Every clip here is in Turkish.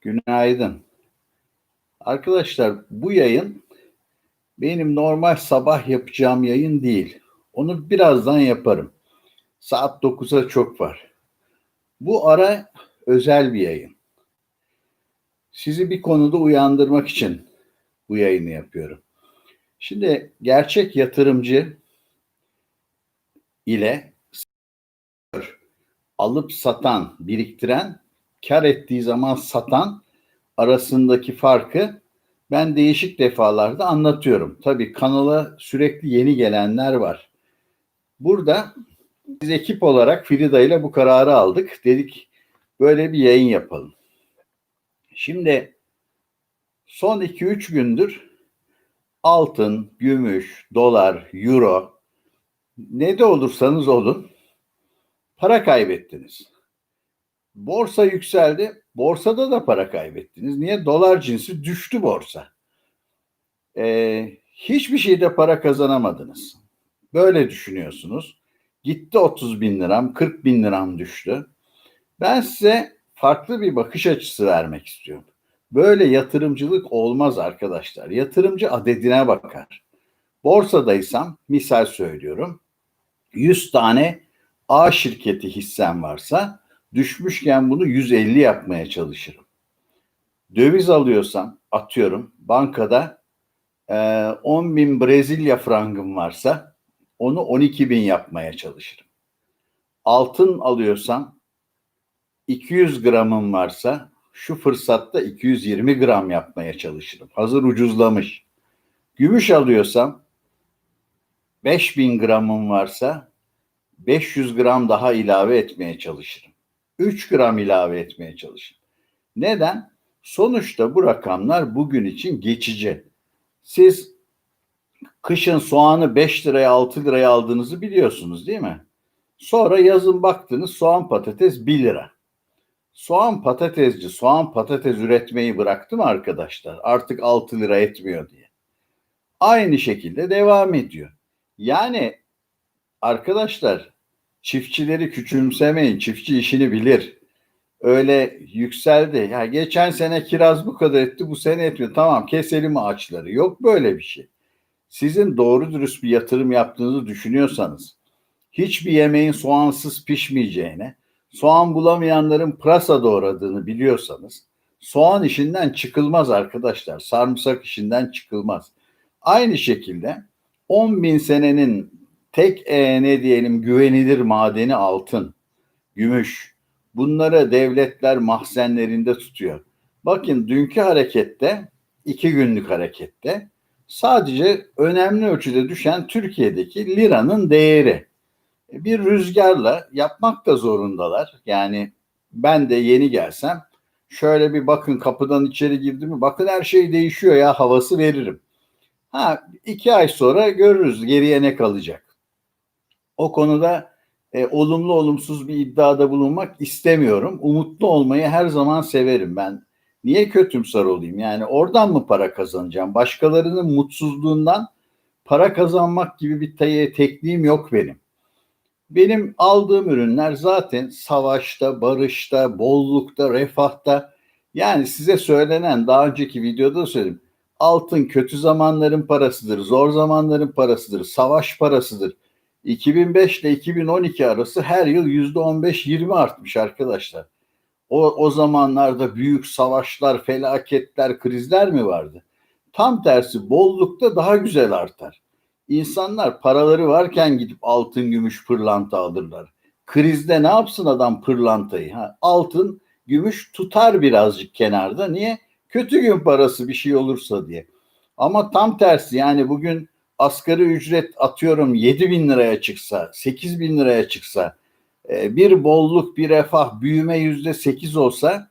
Günaydın. Arkadaşlar bu yayın benim normal sabah yapacağım yayın değil. Onu birazdan yaparım. Saat 9'a çok var. Bu ara özel bir yayın. Sizi bir konuda uyandırmak için bu yayını yapıyorum. Şimdi gerçek yatırımcı ile alıp satan, biriktiren, kar ettiği zaman satan arasındaki farkı ben değişik defalarda anlatıyorum. Tabii kanala sürekli yeni gelenler var. Burada biz ekip olarak Frida ile bu kararı aldık. Dedik böyle bir yayın yapalım. Şimdi son 2-3 gündür altın, gümüş, dolar, euro ne de olursanız olun para kaybettiniz. Borsa yükseldi. Borsada da para kaybettiniz. Niye? Dolar cinsi düştü borsa. Ee, hiçbir şeyde para kazanamadınız. Böyle düşünüyorsunuz. Gitti 30 bin liram, 40 bin liram düştü. Ben size farklı bir bakış açısı vermek istiyorum. Böyle yatırımcılık olmaz arkadaşlar. Yatırımcı adedine bakar. Borsadaysam misal söylüyorum. 100 tane A şirketi hissem varsa düşmüşken bunu 150 yapmaya çalışırım. Döviz alıyorsam atıyorum bankada 10 bin Brezilya frangım varsa onu 12 bin yapmaya çalışırım. Altın alıyorsam 200 gramım varsa şu fırsatta 220 gram yapmaya çalışırım. Hazır ucuzlamış. Gümüş alıyorsam 5000 gramım varsa 500 gram daha ilave etmeye çalışırım. 3 gram ilave etmeye çalışırım. Neden? Sonuçta bu rakamlar bugün için geçici. Siz kışın soğanı 5 liraya 6 liraya aldığınızı biliyorsunuz değil mi? Sonra yazın baktınız soğan patates 1 lira. Soğan patatesci soğan patates üretmeyi bıraktı mı arkadaşlar? Artık 6 lira etmiyor diye. Aynı şekilde devam ediyor. Yani arkadaşlar çiftçileri küçümsemeyin. Çiftçi işini bilir. Öyle yükseldi. Ya geçen sene kiraz bu kadar etti, bu sene etmiyor. Tamam keselim ağaçları. Yok böyle bir şey. Sizin doğru dürüst bir yatırım yaptığınızı düşünüyorsanız, hiçbir yemeğin soğansız pişmeyeceğine, soğan bulamayanların pırasa doğradığını biliyorsanız, soğan işinden çıkılmaz arkadaşlar. Sarımsak işinden çıkılmaz. Aynı şekilde 10 bin senenin tek e, ne diyelim güvenilir madeni altın, gümüş. Bunları devletler mahzenlerinde tutuyor. Bakın dünkü harekette, iki günlük harekette sadece önemli ölçüde düşen Türkiye'deki liranın değeri. Bir rüzgarla yapmak da zorundalar. Yani ben de yeni gelsem şöyle bir bakın kapıdan içeri girdim bakın her şey değişiyor ya havası veririm. Ha iki ay sonra görürüz geriye ne kalacak. O konuda e, olumlu olumsuz bir iddiada bulunmak istemiyorum. Umutlu olmayı her zaman severim ben. Niye kötümser olayım? Yani oradan mı para kazanacağım? Başkalarının mutsuzluğundan para kazanmak gibi bir te- tekniğim yok benim. Benim aldığım ürünler zaten savaşta, barışta, bollukta, refahta yani size söylenen daha önceki videoda söyledim. Altın kötü zamanların parasıdır, zor zamanların parasıdır, savaş parasıdır 2005 ile 2012 arası her yıl yüzde 15-20 artmış arkadaşlar. O, o zamanlarda büyük savaşlar, felaketler, krizler mi vardı? Tam tersi bollukta daha güzel artar. İnsanlar paraları varken gidip altın, gümüş, pırlanta alırlar. Krizde ne yapsın adam pırlantayı? Ha, altın, gümüş tutar birazcık kenarda. Niye? Kötü gün parası bir şey olursa diye. Ama tam tersi yani bugün asgari ücret atıyorum 7 bin liraya çıksa, 8 bin liraya çıksa, e, bir bolluk, bir refah, büyüme yüzde 8 olsa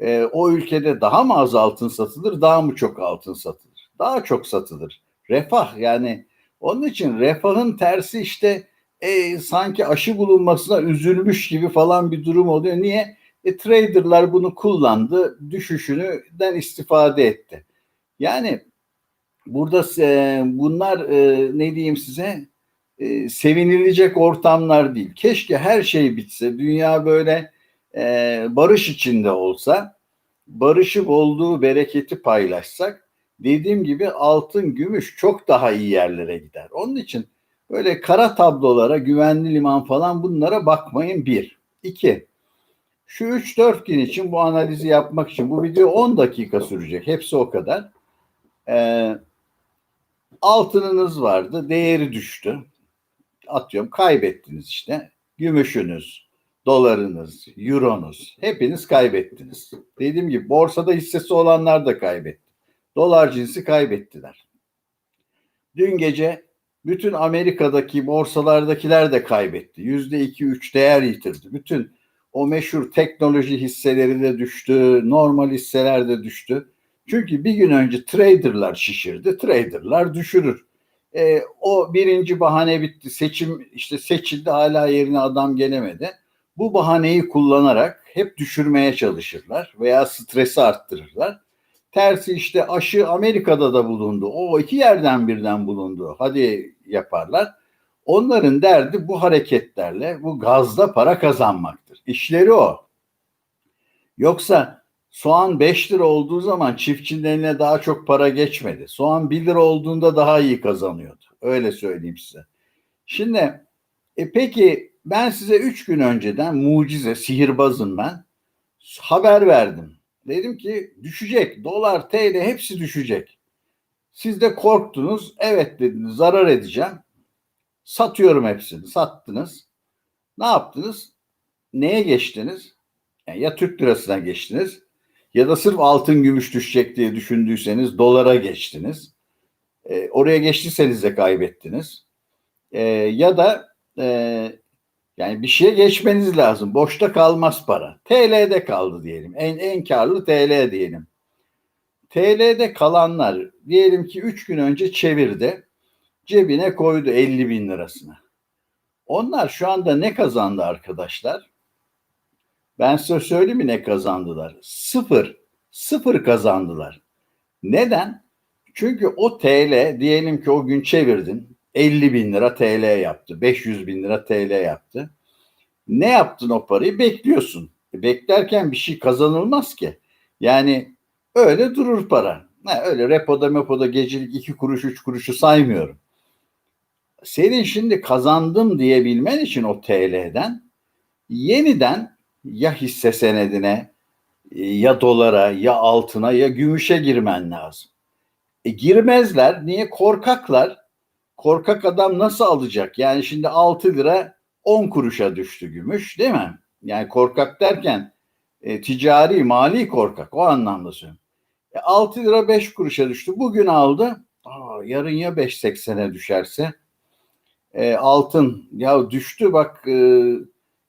e, o ülkede daha mı az altın satılır, daha mı çok altın satılır? Daha çok satılır. Refah yani onun için refahın tersi işte e, sanki aşı bulunmasına üzülmüş gibi falan bir durum oluyor. Niye? E, traderlar bunu kullandı, düşüşünü istifade etti. Yani burada e, bunlar e, ne diyeyim size e, sevinilecek ortamlar değil. Keşke her şey bitse, dünya böyle e, barış içinde olsa. barışık olduğu bereketi paylaşsak dediğim gibi altın, gümüş çok daha iyi yerlere gider. Onun için böyle kara tablolara, güvenli liman falan bunlara bakmayın bir. İki, şu 3-4 gün için bu analizi yapmak için bu video 10 dakika sürecek. Hepsi o kadar. Ee, altınınız vardı, değeri düştü. Atıyorum kaybettiniz işte. Gümüşünüz, dolarınız, euronuz hepiniz kaybettiniz. Dediğim gibi borsada hissesi olanlar da kaybetti. Dolar cinsi kaybettiler. Dün gece bütün Amerika'daki borsalardakiler de kaybetti. Yüzde iki üç değer yitirdi. Bütün o meşhur teknoloji hisseleri de düştü, normal hisseler de düştü. Çünkü bir gün önce traderlar şişirdi, traderlar düşürür. E, o birinci bahane bitti. Seçim işte seçildi hala yerine adam gelemedi. Bu bahaneyi kullanarak hep düşürmeye çalışırlar veya stresi arttırırlar. Tersi işte aşı Amerika'da da bulundu. O iki yerden birden bulundu. Hadi yaparlar. Onların derdi bu hareketlerle, bu gazda para kazanmaktır. İşleri o. Yoksa soğan 5 lira olduğu zaman çiftçinin eline daha çok para geçmedi. Soğan 1 lira olduğunda daha iyi kazanıyordu. Öyle söyleyeyim size. Şimdi e peki ben size 3 gün önceden mucize, sihirbazım ben. Haber verdim. Dedim ki düşecek. Dolar, TL hepsi düşecek. Siz de korktunuz. Evet dediniz zarar edeceğim. Satıyorum hepsini. Sattınız. Ne yaptınız? Neye geçtiniz? Yani ya Türk lirasına geçtiniz ya da sırf altın gümüş düşecek diye düşündüyseniz dolara geçtiniz. E, oraya geçtiyseniz de kaybettiniz. E, ya da e, yani bir şeye geçmeniz lazım. Boşta kalmaz para. TL'de kaldı diyelim. En, en karlı TL diyelim. TL'de kalanlar diyelim ki 3 gün önce çevirdi. Cebine koydu 50 bin lirasını. Onlar şu anda ne kazandı arkadaşlar? Ben size söyleyeyim mi ne kazandılar? Sıfır. Sıfır kazandılar. Neden? Çünkü o TL diyelim ki o gün çevirdin 50 bin lira TL yaptı. 500 bin lira TL yaptı. Ne yaptın o parayı? Bekliyorsun. E, beklerken bir şey kazanılmaz ki. Yani öyle durur para. Ha, öyle repoda mepoda gecelik iki kuruş üç kuruşu saymıyorum. Senin şimdi kazandım diyebilmen için o TL'den yeniden ya hisse senedine ya dolara ya altına ya gümüşe girmen lazım. E girmezler. Niye? Korkaklar. Korkak adam nasıl alacak? Yani şimdi 6 lira 10 kuruşa düştü gümüş değil mi? Yani korkak derken e, ticari, mali korkak o anlamda söylüyorum. E, 6 lira 5 kuruşa düştü. Bugün aldı. Aa, yarın ya 5.80'e düşerse e, altın ya düştü bak e,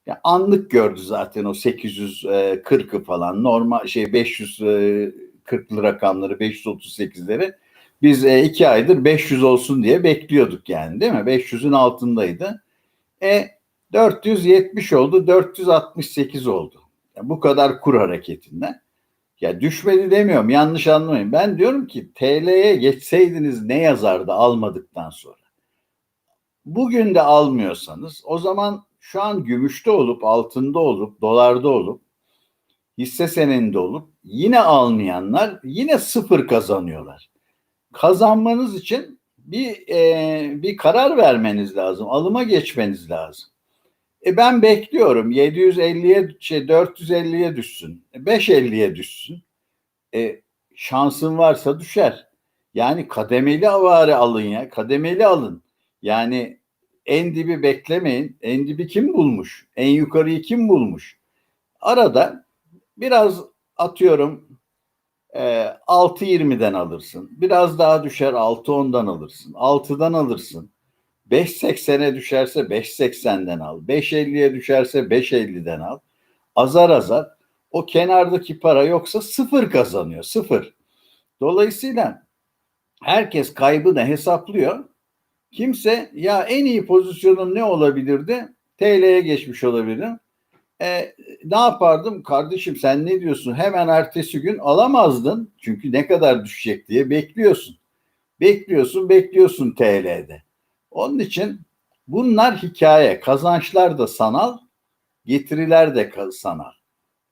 ya anlık gördü zaten o 840'ı falan normal şey 540'lı rakamları 538'leri biz e, iki aydır 500 olsun diye bekliyorduk yani değil mi? 500'ün altındaydı. E 470 oldu, 468 oldu. Yani bu kadar kur hareketinden. Ya düşmedi demiyorum, yanlış anlamayın. Ben diyorum ki TL'ye geçseydiniz ne yazardı almadıktan sonra? Bugün de almıyorsanız o zaman şu an gümüşte olup, altında olup, dolarda olup, hisse senedinde olup yine almayanlar yine sıfır kazanıyorlar kazanmanız için bir e, bir karar vermeniz lazım. Alıma geçmeniz lazım. E ben bekliyorum 750'ye şey 450'ye düşsün. 550'ye e, düşsün. E şansın varsa düşer. Yani kademeli avare alın ya. Kademeli alın. Yani en dibi beklemeyin. En dibi kim bulmuş? En yukarıyı kim bulmuş? Arada biraz atıyorum e, ee, 6.20'den alırsın. Biraz daha düşer 6.10'dan alırsın. 6'dan alırsın. 5.80'e düşerse 5.80'den al. 5.50'ye düşerse 5.50'den al. Azar azar o kenardaki para yoksa sıfır kazanıyor. Sıfır. Dolayısıyla herkes kaybını hesaplıyor. Kimse ya en iyi pozisyonun ne olabilirdi? TL'ye geçmiş olabilirim. E, ne yapardım? Kardeşim sen ne diyorsun? Hemen ertesi gün alamazdın. Çünkü ne kadar düşecek diye bekliyorsun. Bekliyorsun, bekliyorsun TL'de. Onun için bunlar hikaye. Kazançlar da sanal, getiriler de sanal.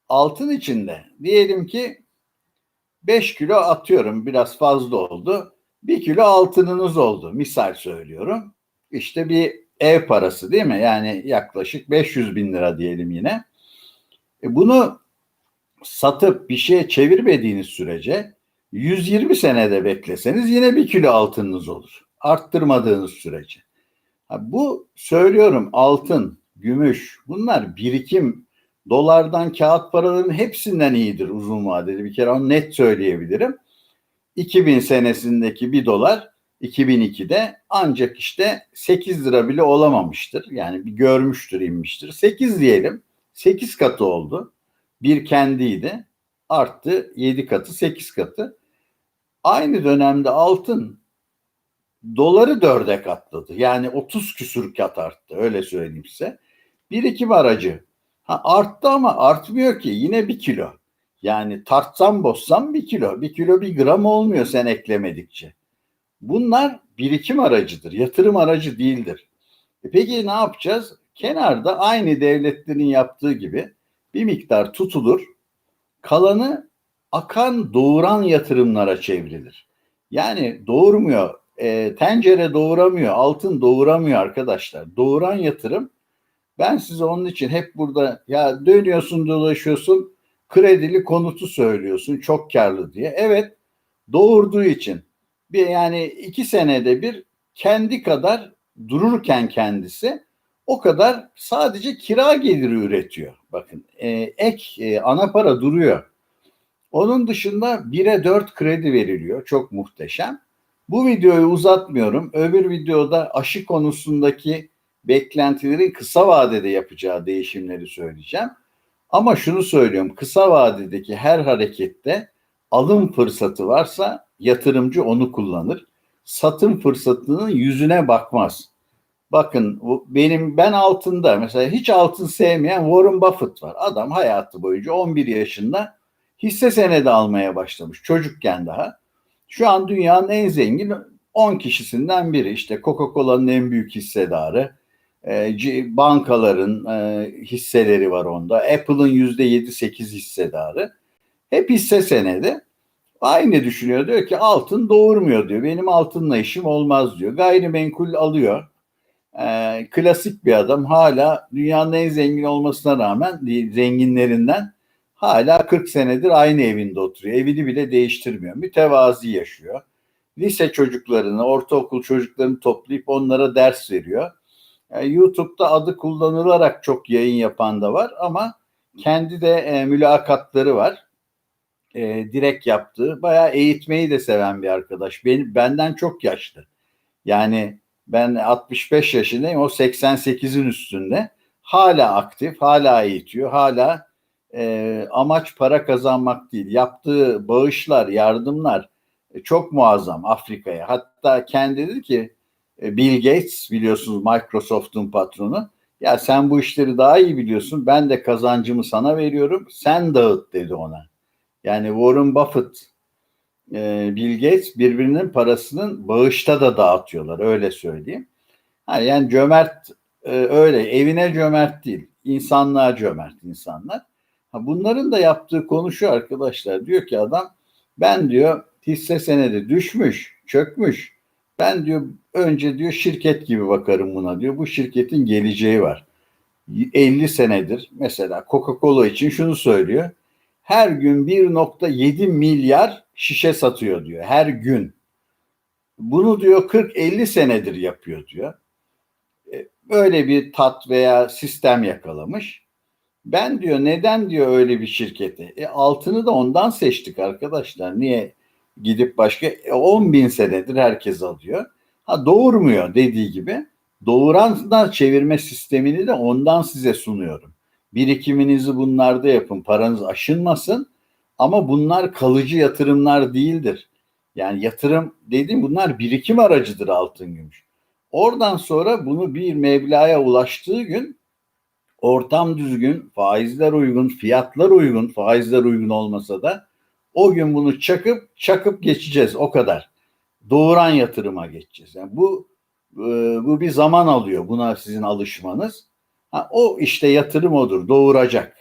Altın içinde diyelim ki 5 kilo atıyorum biraz fazla oldu. 1 kilo altınınız oldu. Misal söylüyorum. İşte bir ev parası değil mi? Yani yaklaşık 500 bin lira diyelim yine. E bunu satıp bir şeye çevirmediğiniz sürece 120 senede bekleseniz yine bir kilo altınınız olur. Arttırmadığınız sürece. Ha, bu söylüyorum altın, gümüş bunlar birikim dolardan kağıt paraların hepsinden iyidir uzun vadeli. Bir kere onu net söyleyebilirim. 2000 senesindeki bir dolar 2002'de ancak işte 8 lira bile olamamıştır. Yani bir görmüştür inmiştir. 8 diyelim. 8 katı oldu. Bir kendiydi. Arttı 7 katı 8 katı. Aynı dönemde altın doları dörde katladı. Yani 30 küsür kat arttı öyle söyleyeyim size. Birikim aracı. Ha, arttı ama artmıyor ki yine bir kilo. Yani tartsam bozsam bir kilo. Bir kilo bir gram olmuyor sen eklemedikçe. Bunlar birikim aracıdır. Yatırım aracı değildir. E peki ne yapacağız? Kenarda aynı devletlerin yaptığı gibi bir miktar tutulur. Kalanı akan doğuran yatırımlara çevrilir. Yani doğurmuyor, e, tencere doğuramıyor, altın doğuramıyor arkadaşlar. Doğuran yatırım ben size onun için hep burada ya dönüyorsun dolaşıyorsun kredili konutu söylüyorsun çok karlı diye. Evet doğurduğu için bir yani iki senede bir kendi kadar dururken kendisi o kadar sadece kira geliri üretiyor. Bakın e, ek e, ana para duruyor. Onun dışında 1'e 4 kredi veriliyor. Çok muhteşem. Bu videoyu uzatmıyorum. Öbür videoda aşı konusundaki beklentilerin kısa vadede yapacağı değişimleri söyleyeceğim. Ama şunu söylüyorum. Kısa vadedeki her harekette alım fırsatı varsa yatırımcı onu kullanır. Satım fırsatının yüzüne bakmaz. Bakın benim ben altında mesela hiç altın sevmeyen Warren Buffett var. Adam hayatı boyunca 11 yaşında hisse senedi almaya başlamış çocukken daha. Şu an dünyanın en zengin 10 kişisinden biri. İşte Coca-Cola'nın en büyük hissedarı. E, bankaların e, hisseleri var onda. Apple'ın yüzde yedi sekiz hissedarı. Hep hisse senedi. Aynı düşünüyor. Diyor ki altın doğurmuyor diyor. Benim altınla işim olmaz diyor. Gayrimenkul alıyor. E, klasik bir adam. Hala dünyanın en zengin olmasına rağmen zenginlerinden hala 40 senedir aynı evinde oturuyor. Evini bile değiştirmiyor. Mütevazi yaşıyor. Lise çocuklarını, ortaokul çocuklarını toplayıp onlara ders veriyor. Yani YouTube'da adı kullanılarak çok yayın yapan da var ama kendi de e, mülakatları var. E, direkt yaptığı. Bayağı eğitmeyi de seven bir arkadaş. Ben, benden çok yaşlı. Yani ben 65 yaşındayım. O 88'in üstünde. Hala aktif, hala eğitiyor, hala e, amaç para kazanmak değil. Yaptığı bağışlar, yardımlar e, çok muazzam Afrika'ya. Hatta kendi dedi ki e, Bill Gates biliyorsunuz Microsoft'un patronu. Ya sen bu işleri daha iyi biliyorsun. Ben de kazancımı sana veriyorum. Sen dağıt dedi ona. Yani Warren Buffett, e, Bill Gates birbirinin parasının bağışta da dağıtıyorlar. Öyle söyleyeyim. Ha, yani cömert e, öyle. Evine cömert değil. insanlığa cömert insanlar. Bunların da yaptığı konuşuyor arkadaşlar. Diyor ki adam ben diyor hisse senedi düşmüş, çökmüş. Ben diyor önce diyor şirket gibi bakarım buna diyor. Bu şirketin geleceği var. 50 senedir mesela Coca-Cola için şunu söylüyor. Her gün 1.7 milyar şişe satıyor diyor. Her gün. Bunu diyor 40-50 senedir yapıyor diyor. E, böyle bir tat veya sistem yakalamış. Ben diyor neden diyor öyle bir şirketi? E altını da ondan seçtik arkadaşlar. Niye gidip başka e, 10 bin senedir herkes alıyor. Ha doğurmuyor dediği gibi. Doğuranlar çevirme sistemini de ondan size sunuyorum. Birikiminizi bunlarda yapın. Paranız aşınmasın. Ama bunlar kalıcı yatırımlar değildir. Yani yatırım dediğim bunlar birikim aracıdır altın gümüş. Oradan sonra bunu bir meblağa ulaştığı gün ortam düzgün, faizler uygun, fiyatlar uygun, faizler uygun olmasa da o gün bunu çakıp çakıp geçeceğiz o kadar. Doğuran yatırıma geçeceğiz. Yani bu e, bu bir zaman alıyor buna sizin alışmanız. Ha, o işte yatırım odur doğuracak.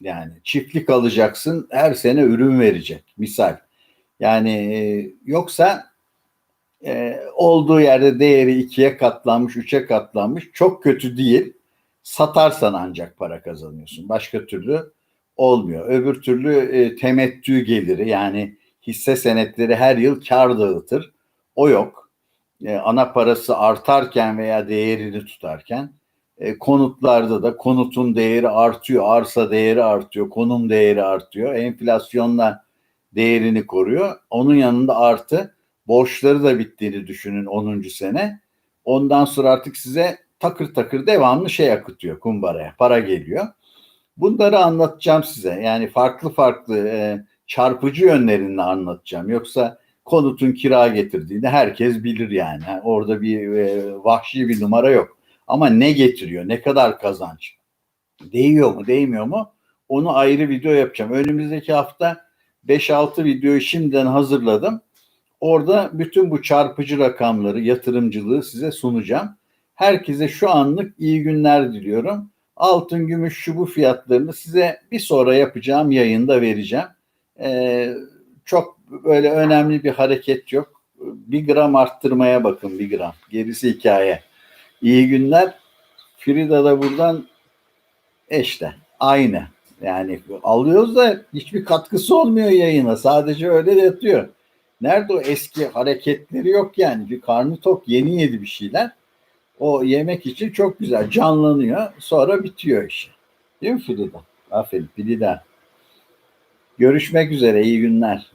Yani çiftlik alacaksın her sene ürün verecek misal. Yani e, yoksa e, olduğu yerde değeri ikiye katlanmış, üçe katlanmış. Çok kötü değil. Satarsan ancak para kazanıyorsun. Başka türlü olmuyor. Öbür türlü e, temettü geliri yani hisse senetleri her yıl kar dağıtır. O yok. E, ana parası artarken veya değerini tutarken e, konutlarda da konutun değeri artıyor, arsa değeri artıyor, konum değeri artıyor. Enflasyonla değerini koruyor. Onun yanında artı borçları da bittiğini düşünün 10. sene. Ondan sonra artık size takır takır devamlı şey akıtıyor kumbaraya. Para geliyor. Bunları anlatacağım size. Yani farklı farklı e, çarpıcı yönlerini anlatacağım. Yoksa konutun kira getirdiğini herkes bilir yani. Orada bir e, vahşi bir numara yok. Ama ne getiriyor, ne kadar kazanç, değiyor mu, değmiyor mu? Onu ayrı video yapacağım. Önümüzdeki hafta 5-6 videoyu şimdiden hazırladım. Orada bütün bu çarpıcı rakamları, yatırımcılığı size sunacağım. Herkese şu anlık iyi günler diliyorum. Altın, gümüş, şu bu fiyatlarını size bir sonra yapacağım yayında vereceğim. Ee, çok böyle önemli bir hareket yok. Bir gram arttırmaya bakın bir gram. Gerisi hikaye. İyi günler. Frida da buradan işte aynı. Yani alıyoruz da hiçbir katkısı olmuyor yayına. Sadece öyle yatıyor. Nerede o eski hareketleri yok yani. Bir karnı tok yeni yedi bir şeyler. O yemek için çok güzel canlanıyor. Sonra bitiyor işi. Değil mi Frida? Aferin Frida. Görüşmek üzere. iyi günler.